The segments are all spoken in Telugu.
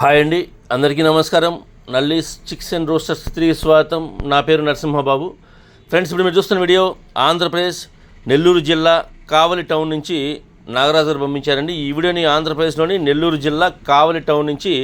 హాయ్ అండి. అందరికీ నమస్కారం. నల్లీస్ చిక్స్ అండ్ రోస్టర్స్ తిరిగి స్వాగతం నా పేరు నరసింహబాబు. ఫ్రెండ్స్ ఇప్పుడు మీరు చూస్తున్న వీడియో ఆంధ్రప్రదేశ్ నెల్లూరు జిల్లా కావలి టౌన్ నుంచి నాగరాజు గారు పంపించారండి. ఈ వీడియోని ఆంధ్రప్రదేశ్లోని నెల్లూరు జిల్లా కావలి టౌన్ నుంచి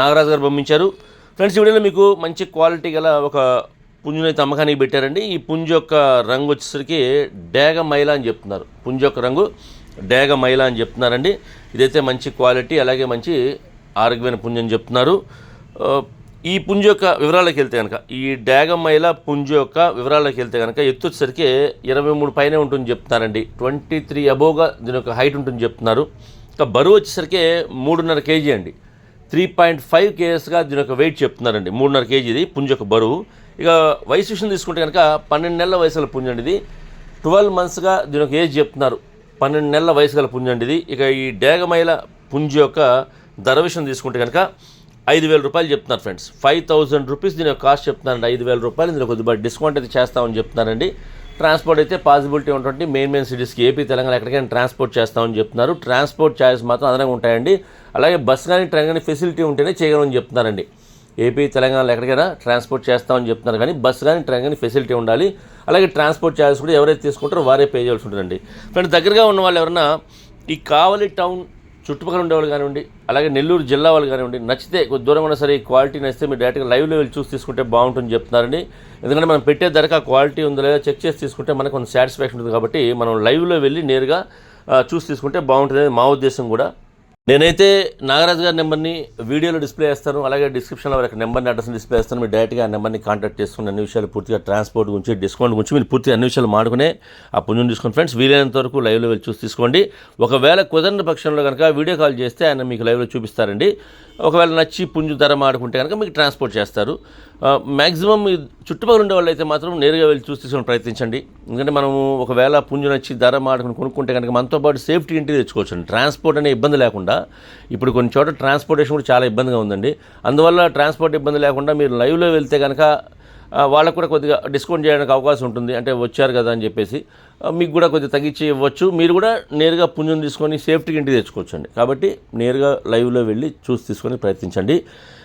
నాగరాజు గారు పంపించారు. ఫ్రెండ్స్ ఈ వీడియోలో మీకు మంచి క్వాలిటీ గల ఒక పుంజుని అయితే అమ్మకానికి పెట్టారండి. ఈ పుంజు యొక్క రంగు వచ్చేసరికి డేగ మైల అని చెప్తున్నారు. పుంజు యొక్క రంగు డేగ మైల అని చెప్తున్నారండి. ఇదైతే మంచి క్వాలిటీ అలాగే మంచి ఆరోగ్యమైన పుంజు అని చెప్తున్నారు ఈ పుంజు యొక్క వివరాలకు వెళ్తే కనుక ఈ డాగమ్మైల మైల పుంజు యొక్క వివరాలకు వెళ్తే కనుక ఎత్తు వచ్చేసరికి ఇరవై మూడు పైనే ఉంటుంది చెప్తున్నారండి. ట్వంటీ త్రీ అబోవ్గా దీని యొక్క హైట్ ఉంటుంది చెప్తున్నారు. ఇంకా బరువు వచ్చేసరికి మూడున్నర కేజీ అండి. త్రీ పాయింట్ ఫైవ్ కేఎస్గా దీని యొక్క వెయిట్ చెప్తున్నారండి. మూడున్నర కేజీది పుంజు యొక్క బరువు. ఇక వయసు విషయం తీసుకుంటే కనుక పన్నెండు నెలల వయసుల పుంజు అండి ఇది. ట్వెల్వ్ మంత్స్గా దీని యొక్క ఏజ్ చెప్తున్నారు. పన్నెండు నెలల వయసు గల పుంజు అండి ఇది. ఇక ఈ డేగమైల పుంజు యొక్క ధర విషయం తీసుకుంటే కనుక ఐదు వేల రూపాయలు చెప్తున్నారు ఫ్రెండ్స్. ఫైవ్ థౌజండ్ రూపీస్ దీని యొక్క కాస్ట్ చెప్తున్నారండి. ఐదు వేల రూపాయలు ఇందులో కొద్దిగా డిస్కౌంట్ అయితే చేస్తామని చెప్తున్నారండి. ట్రాన్స్పోర్ట్ అయితే పాసిబిలిటీ ఉంటుంది మెయిన్ మెయిన్ సిటీస్కి ఏపీ తెలంగాణ ఎక్కడికైనా ట్రాన్స్పోర్ట్ చేస్తామని చెప్తున్నారు. ట్రాన్స్పోర్ట్ ఛార్జెస్ మాత్రం అదనంగా ఉంటాయండి. అలాగే బస్ కానీ ట్రైన్ కానీ ఫెసిలిటీ ఉంటేనే చేయగలమని చెప్తున్నారండి. ఏపీ తెలంగాణలో ఎక్కడికైనా ట్రాన్స్పోర్ట్ చేస్తామని చెప్తున్నారు కానీ బస్ కానీ ట్రైన్ కానీ ఫెసిలిటీ ఉండాలి. అలాగే ట్రాన్స్పోర్ట్ ఛార్జెస్ కూడా ఎవరైతే తీసుకుంటారో వారే పే చేయాల్సి ఉంటుందండి. ఫ్రెండ్ దగ్గరగా ఉన్న వాళ్ళు ఎవరన్నా ఈ కావలి టౌన్ చుట్టుపక్కల ఉండేవాళ్ళు కానివ్వండి అలాగే నెల్లూరు జిల్లా వాళ్ళు కానివ్వండి నచ్చితే కొద్ది దూరం ఉన్నా సరే ఈ క్వాలిటీ నచ్చితే మీరు డైరెక్ట్గా లైవ్లో వెళ్ళి చూసి తీసుకుంటే బాగుంటుంది చెప్తున్నారండి. ఎందుకంటే మనం పెట్టే ధరకు ఆ క్వాలిటీ ఉందో లేదా చెక్ చేసి తీసుకుంటే మనకు కొంచెం సాటిస్ఫాక్షన్ ఉంటుంది కాబట్టి మనం లైవ్లో వెళ్ళి నేరుగా చూసి తీసుకుంటే బాగుంటుంది మా ఉద్దేశం కూడా. నేనైతే నాగరాజు గారి నెంబర్ని వీడియోలో డిస్ప్లే చేస్తాను అలాగే డిస్క్రిప్షన్లో వారి నెంబర్ని అడ్రస్ని డిస్ప్లే చేస్తాను. మీరు డైరెక్ట్గా ఆ నెంబర్ని కాంటాక్ట్ చేసుకుని అన్ని విషయాలు పూర్తిగా ట్రాన్స్పోర్ట్ గురించి డిస్కౌంట్ గురించి మీరు పూర్తిగా అన్ని విషయాలు మాడుకునే ఆ పుణ్యం తీసుకోండి ఫ్రెండ్స్ వీలైనంత వరకు లైవ్లో వెళ్ళి చూసి తీసుకోండి. ఒకవేళ కుదరని పక్షంలో కనుక వీడియో కాల్ చేస్తే ఆయన మీకు లైవ్లో చూపిస్తారండి. ఒకవేళ నచ్చి పుంజు ధర మాడుకుంటే కనుక మీకు ట్రాన్స్పోర్ట్ చేస్తారు. మ్యాక్సిమం చుట్టుపక్కల ఉండే వాళ్ళు అయితే మాత్రం నేరుగా వెళ్ళి చూసి తీసుకొని ప్రయత్నించండి. ఎందుకంటే మనము ఒకవేళ పుంజుని వచ్చి ధర మాడుకుని కొనుక్కుంటే కనుక మనతో పాటు సేఫ్టీ ఇంటికి తెచ్చుకోవచ్చు ట్రాన్స్పోర్ట్ అనే ఇబ్బంది లేకుండా ఇప్పుడు కొన్ని చోట్ల ట్రాన్స్పోర్టేషన్ కూడా చాలా ఇబ్బందిగా ఉందండి. అందువల్ల ట్రాన్స్పోర్ట్ ఇబ్బంది లేకుండా మీరు లైవ్లో వెళ్తే కనుక వాళ్ళకు కూడా కొద్దిగా డిస్కౌంట్ చేయడానికి అవకాశం ఉంటుంది. అంటే వచ్చారు కదా అని చెప్పేసి మీకు కూడా కొద్దిగా తగ్గించి ఇవ్వచ్చు. మీరు కూడా నేరుగా పుంజుని తీసుకొని సేఫ్టీకి ఇంటికి తెచ్చుకోవచ్చండి. కాబట్టి నేరుగా లైవ్లో వెళ్ళి చూసి తీసుకొని ప్రయత్నించండి.